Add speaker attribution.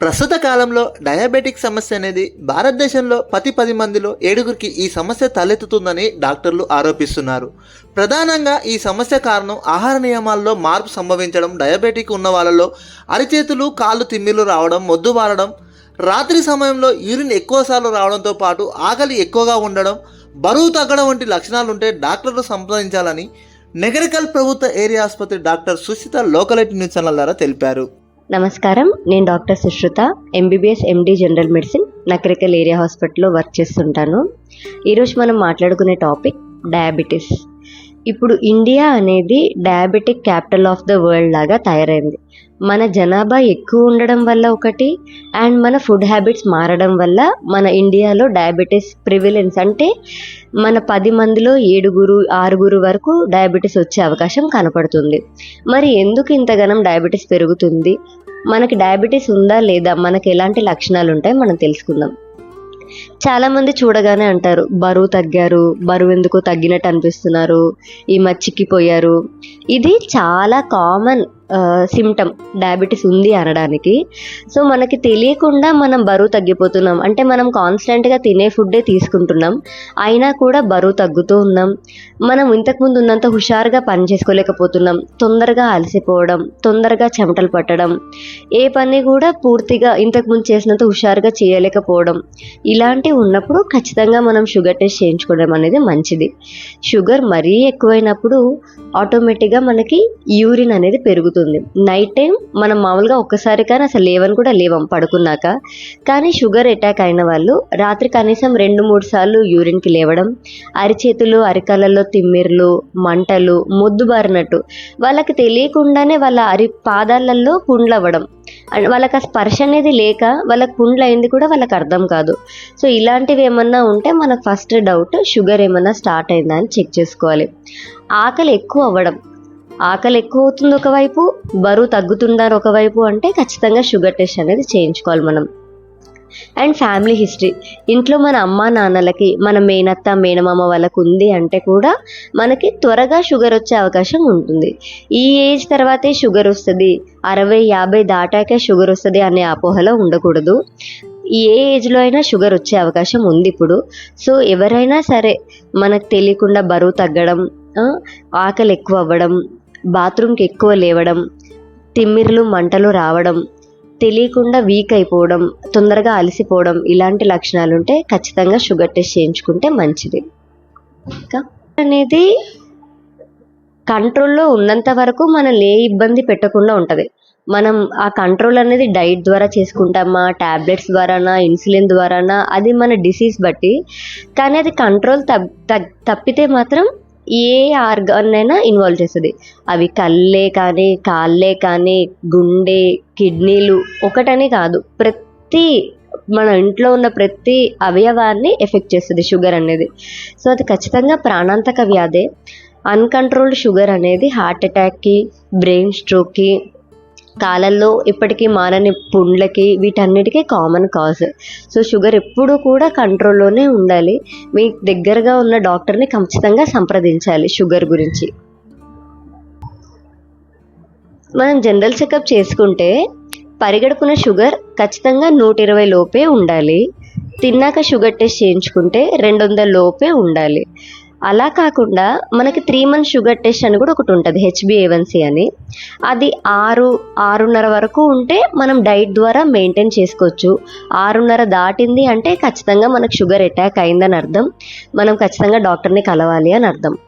Speaker 1: ప్రస్తుత కాలంలో డయాబెటిక్ సమస్య అనేది భారతదేశంలో పది పది మందిలో ఏడుగురికి ఈ సమస్య తలెత్తుతుందని డాక్టర్లు ఆరోపిస్తున్నారు. ప్రధానంగా ఈ సమస్య కారణం ఆహార నియమాల్లో మార్పు సంభవించడం డయాబెటిక్ ఉన్న వాళ్ళలో అరిచేతులు కాళ్ళు తిమ్మిలు రావడం మొద్దు బారడం రాత్రి సమయంలో యూరిన్ ఎక్కువసార్లు రావడంతో పాటు ఆకలి ఎక్కువగా ఉండడం బరువు తగ్గడం వంటి లక్షణాలు ఉంటే డాక్టర్లు సంప్రదించాలని నెగరికల్ ప్రభుత్వ ఏరియా ఆసుపత్రి doctor Sushita localite news channel ద్వారా తెలిపారు.
Speaker 2: నమస్కారం. నేను doctor Sushruta MBBS MD general medicine Nakrekal area హాస్పిటల్లో వర్క్ చేస్తుంటాను. ఈరోజు మనం మాట్లాడుకునే టాపిక్ డయాబెటీస్. ఇప్పుడు ఇండియా అనేది diabetic capital of the world లాగా తయారైంది. మన జనాభా ఎక్కువ ఉండడం వల్ల ఒకటి అండ్ మన ఫుడ్ హ్యాబిట్స్ మారడం వల్ల మన ఇండియాలో డయాబెటీస్ ప్రివిలెన్స్ అంటే మన పది మందిలో ఏడుగురు ఆరుగురు వరకు డయాబెటీస్ వచ్చే అవకాశం కనపడుతుంది. మరి ఎందుకు ఇంతగానం డయాబెటీస్ పెరుగుతుంది? మనకి డయాబెటీస్ ఉందా లేదా? మనకి ఎలాంటి లక్షణాలు ఉంటాయి మనం తెలుసుకుందాం. చాలా మంది చూడగానే అంటారు బరువు తగ్గారు బరువు ఎందుకు తగ్గినట్టు అనిపిస్తున్నారు ఈ మచ్చిక్కిపోయారు ఇది చాలా కామన్ సిమ్టమ్ డయాబెటీస్ ఉంది అనడానికి. సో మనకి తెలియకుండా మనం బరువు తగ్గిపోతున్నాం. అంటే మనం కాన్స్టెంట్గా తినే ఫుడ్డే తీసుకుంటున్నాం. అయినా కూడా బరువు తగ్గుతూ ఉన్నాం. మనం ఇంతకుముందు ఉన్నంత హుషారుగా పని చేసుకోలేకపోతున్నాం. తొందరగా అలసిపోవడం తొందరగా చెమటలు పట్టడం ఏ పని కూడా పూర్తిగా ఇంతకుముందు చేసినంత హుషారుగా చేయలేకపోవడం ఇలాంటివి ఉన్నప్పుడు ఖచ్చితంగా మనం షుగర్ టెస్ట్ చేయించుకోవడం అనేది మంచిది. షుగర్ మరీ ఎక్కువైనప్పుడు ఆటోమేటిక్గా మనకి యూరిన్ అనేది పెరుగుతుంది. నైట్ టైం మనం మామూలుగా ఒక్కసారి కానీ అసలు లేవని కూడా లేవం పడుకున్నాక. కానీ షుగర్ అటాక్ అయిన వాళ్ళు రాత్రి కనీసం రెండు మూడు సార్లు యూరిన్కి లేవడం అరిచేతులు అరికాలలో తిమ్మిర్లు మంటలు మొద్దుబారినట్టు వాళ్ళకి తెలియకుండానే వాళ్ళ అరి పాదాలలో పుండ్లు అవ్వడం అండ్ వాళ్ళకి ఆ స్పర్శ అనేది లేక వాళ్ళకి పుండ్లు అయింది కూడా వాళ్ళకి అర్థం కాదు. సో ఇలాంటివి ఏమన్నా ఉంటే మనకు ఫస్ట్ డౌట్ షుగర్ ఏమన్నా స్టార్ట్ అయిందా అని చెక్ చేసుకోవాలి. ఆకలి ఎక్కువ అవ్వడం. ఆకలి ఎక్కువ అవుతుంది ఒకవైపు బరువు తగ్గుతుందని ఒకవైపు అంటే ఖచ్చితంగా షుగర్ టెస్ట్ అనేది చేయించుకోవాలి మనం. And family history. ఇంట్లో మన అమ్మ నాన్నలకి మన మేనత్త మేనమామ వాళ్ళకు ఉంది అంటే కూడా మనకి త్వరగా షుగర్ వచ్చే అవకాశం ఉంటుంది. ఈ ఏజ్ తర్వాతే షుగర్ వస్తుంది. అరవై యాభై దాటాకే షుగర్ వస్తుంది అనే అపోహలో ఉండకూడదు. ఏ ఏజ్లో అయినా షుగర్ వచ్చే అవకాశం ఉంది ఇప్పుడు. సో ఎవరైనా సరే మనకు తెలియకుండా బరువు తగ్గడం ఆకలి ఎక్కువ అవ్వడం బాత్రూమ్కి ఎక్కువ లేవడం తిమ్మిర్లు మంటలు రావడం తెలియకుండా వీక్ అయిపోవడం తొందరగా అలసిపోవడం ఇలాంటి లక్షణాలు ఉంటే ఖచ్చితంగా షుగర్ టెస్ట్ చేయించుకుంటే మంచిది. ఇంకా అనేది కంట్రోల్లో ఉన్నంత వరకు మనం ఏ ఇబ్బంది పెట్టకుండా ఉంటుంది. మనం ఆ కంట్రోల్ అనేది డైట్ ద్వారా చేసుకుంటామా ట్యాబ్లెట్స్ ద్వారానా ఇన్సులిన్ ద్వారానా అది మన డిసీజ్ బట్టి. కానీ అది కంట్రోల్ తప్ తగ్- తప్పితే మాత్రం ఏ ఆర్గాన్ అయినా ఇన్వాల్వ్ చేస్తుంది. అవి కళ్ళే కానీ కాళ్ళే కానీ గుండె కిడ్నీలు ఒకటనే కాదు. ప్రతి మన ఇంట్లో ఉన్న ప్రతి అవయవాన్ని ఎఫెక్ట్ చేస్తుంది షుగర్ అనేది. సో అది ఖచ్చితంగా ప్రాణాంతక వ్యాధే. అన్కంట్రోల్డ్ షుగర్ అనేది హార్ట్ అటాక్కి బ్రెయిన్ స్ట్రోక్కి కాలల్లో ఇప్పటికీ మారని పుండ్లకి వీటన్నిటికీ కామన్ కాజ్ సో షుగర్ ఎప్పుడూ కూడా కంట్రోల్లోనే ఉండాలి. మీ దగ్గరగా ఉన్న డాక్టర్ని ఖచ్చితంగా సంప్రదించాలి షుగర్ గురించి. మనం జనరల్ చెకప్ చేసుకుంటే పరిగడుపున షుగర్ ఖచ్చితంగా నూట ఇరవై లోపే ఉండాలి. తిన్నాక షుగర్ టెస్ట్ చేయించుకుంటే రెండు వందల లోపే ఉండాలి. అలా కాకుండా మనకి త్రీ మంత్ షుగర్ టెస్ట్ అని కూడా ఒకటి ఉంటుంది హెచ్బిఏవన్సీ అని. అది ఆరు ఆరున్నర వరకు ఉంటే మనం డైట్ ద్వారా మెయింటైన్ చేసుకోవచ్చు. ఆరున్నర దాటింది అంటే ఖచ్చితంగా మనకు షుగర్ అటాక్ అయిందని అర్థం. మనం ఖచ్చితంగా డాక్టర్ని కలవాలి అని అర్థం.